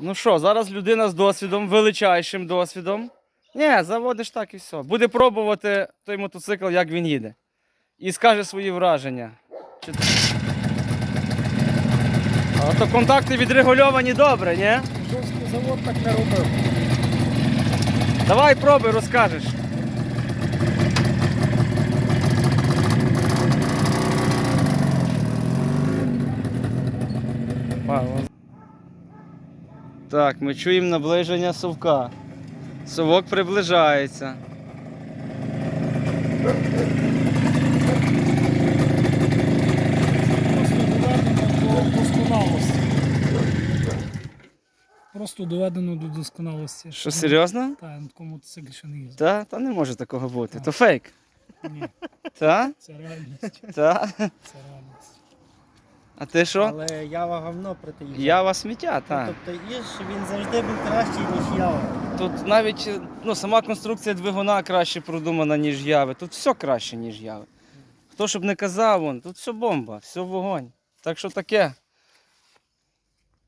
Ну що, зараз людина з досвідом, величайшим досвідом. Ні, заводиш так і все. Буде пробувати той мотоцикл, як він їде. І скаже свої враження. Чи... А то контакти відрегульовані добре, ні? Жовський завод так не робив. Давай пробуй, розкажеш. Павло. Так, ми чуємо наближення совка. Совок приближається. Просто доведено до досконалості. Що серйозно? Так, на такому мотоциклі ще не їздив. Та, та не може такого бути. То фейк. Ні, Та? це реальність. Та? Це реальність. А ти що? Але ява говно проти їжі. Ява сміття, так. Тобто їж, він завжди був кращий, ніж ява. Тут навіть ну, сама конструкція двигуна краще продумана, ніж яви. Тут все краще, ніж яви. Хто щоб не казав, вон, тут все бомба, все вогонь. Так що таке.